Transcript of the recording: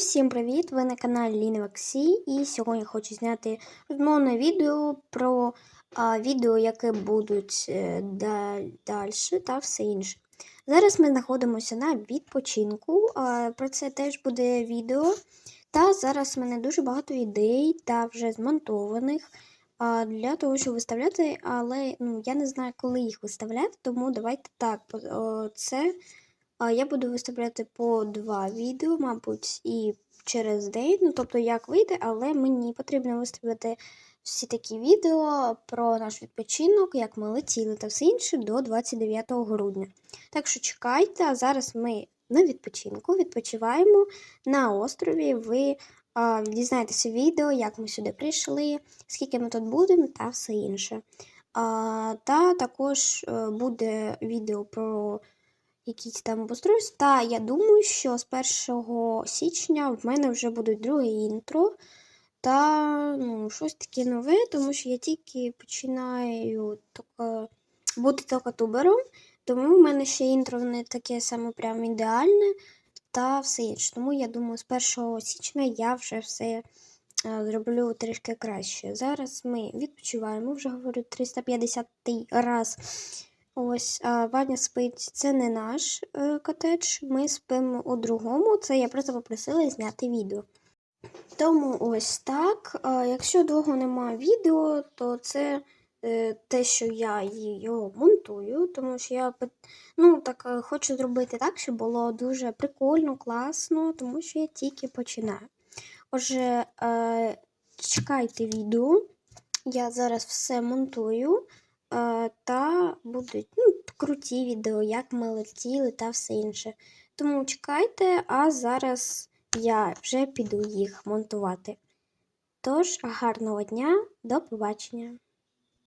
всім привіт! Ви на каналі Ліна і сьогодні хочу зняти розмовне відео про а, відео, яке будуть е, далі та все інше. Зараз ми знаходимося на відпочинку, а, про це теж буде відео. Та зараз в мене дуже багато ідей та вже змонтованих а, для того, щоб виставляти, але ну, я не знаю, коли їх виставляти, тому давайте так. Це Я буду виставляти по два відео, мабуть, і через день. Ну, тобто, як вийде, але мені потрібно виставити всі такі відео про наш відпочинок, як ми летіли та все інше до 29 грудня. Так що чекайте, а зараз ми на відпочинку відпочиваємо на острові. Ви а, дізнаєтеся відео, як ми сюди прийшли, скільки ми тут будемо та все інше. А, та також е, буде відео про якісь там обустройства. Та я думаю, що з 1 січня в мене вже будуть друге інтро. Та ну, щось таке нове, тому що я тільки починаю тільки, бути тільки тому в мене ще інтро не таке саме прям ідеальне та все інше. Тому я думаю, з 1 січня я вже все е, зроблю трішки краще. Зараз ми відпочиваємо, вже говорю 350 раз. Ось Ваня спить, це не наш е, котедж. Ми спимо у другому. Це я просто попросила зняти відео. Тому ось так. Якщо довго немає відео, то це е, те, що я його монтую, тому що я ну, так, е, хочу зробити так, щоб було дуже прикольно, класно, тому що я тільки починаю. Отже, чекайте відео. Я зараз все монтую. Е, та будуть ну, круті відео, як ми летіли та все інше. Тому чекайте, а зараз я вже піду їх монтувати. Тож, гарного дня, до побачення!